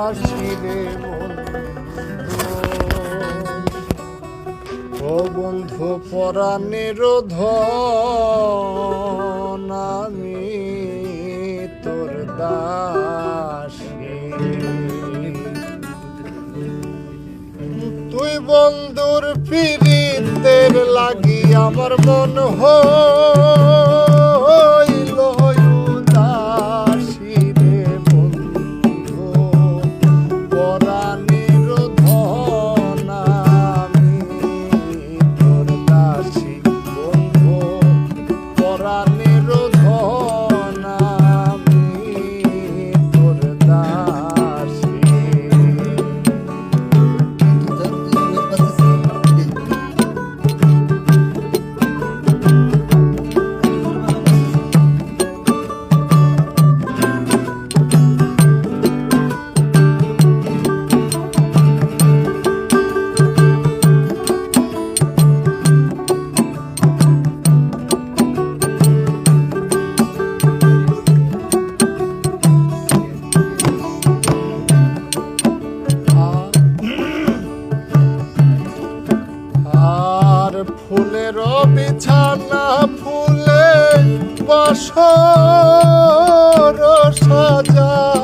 আসিরে বন্ধু ও বন্ধু পরাণের আমি তোর দাসী। তুই বন্ধুর ফিরিতের লাগি আমার মন হইল পরাণের ফুলের বিছানা ফুলে বসর সাজাইয়া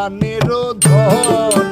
পরাণের ধন।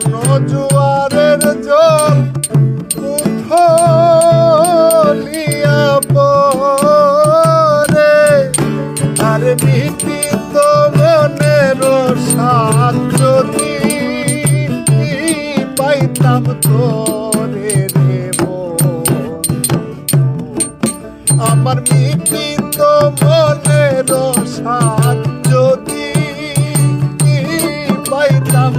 যৌবন জোয়ারের জল উথলিয়া পরে আর নিতীত মনের সাত যদি পাইতাম তোরে রে। আমার মিটিত মনের সাত যদি পাইতাম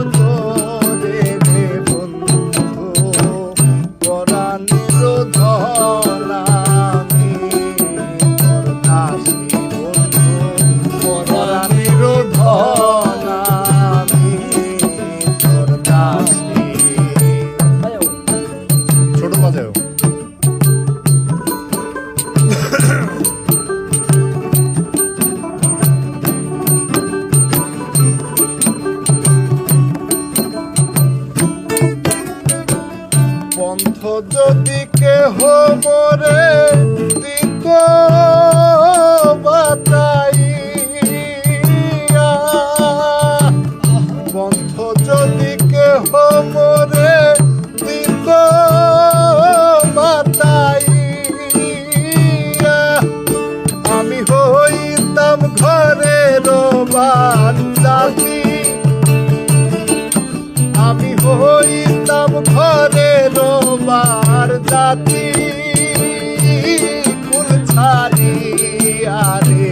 পন্থ যদি কেহ মরে দিত বাতাইয়া রোবার জাতি ছাড়ি আরে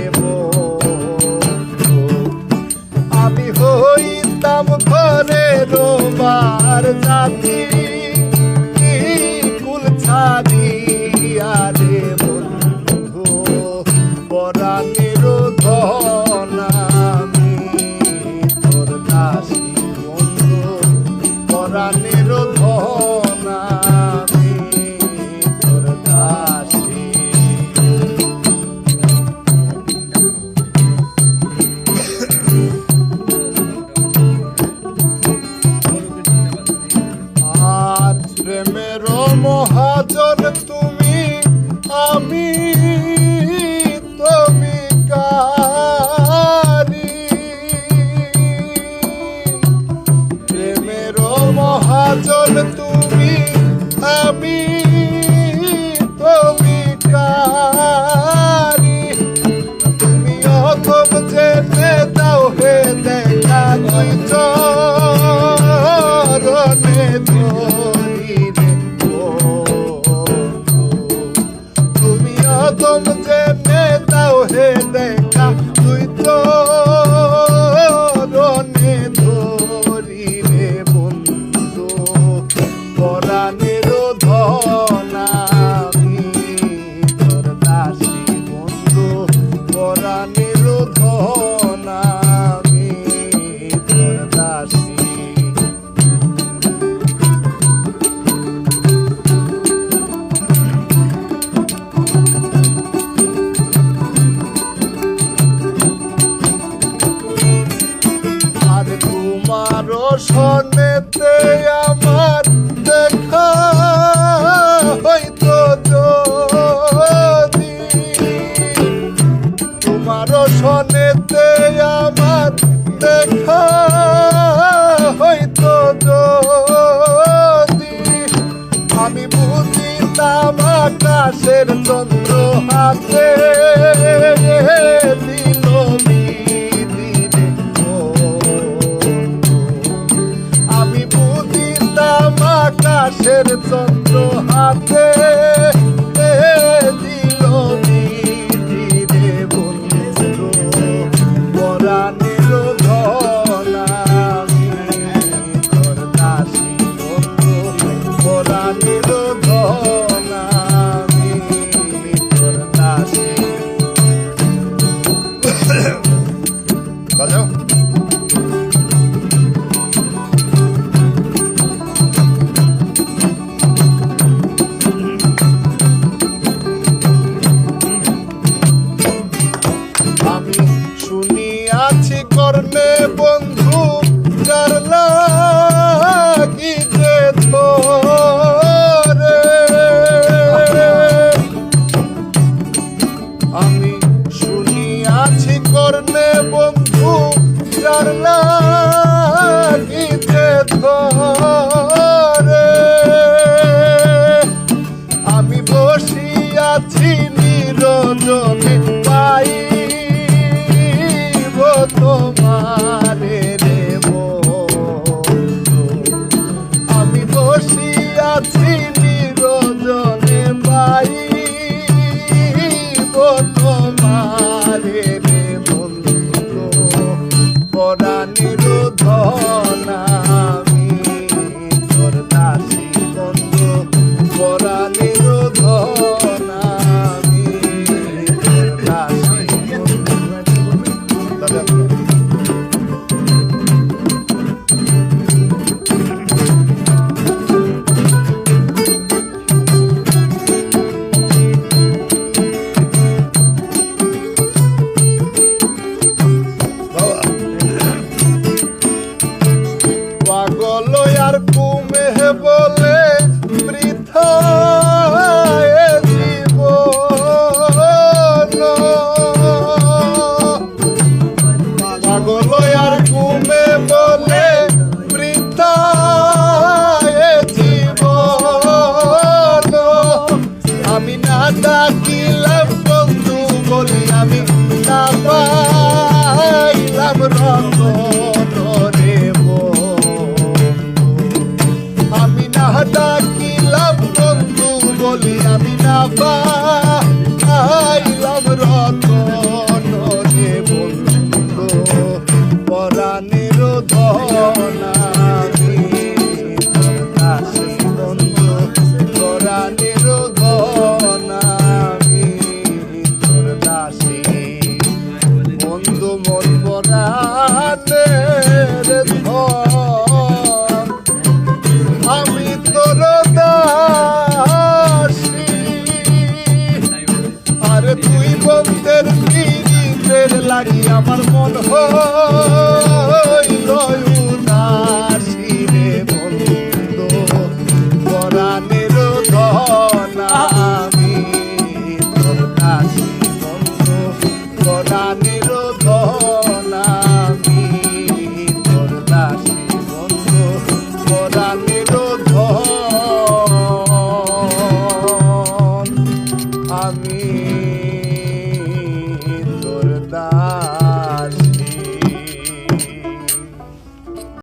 আমি হইতাম ঘরে রোবার জাতি কুল ছাড়ি আরে বন্ধু? পরাণের ধন আমি তোর দাসী বন্ধু। সনেতে আমার দেখা হইতো যদি। তোমার সনেতে আমার দেখা হইতো যদি। আমি বুঝিতাম আকাশের চন্দ্র হাতে আকাশের চন্দ্র হাতে। oh.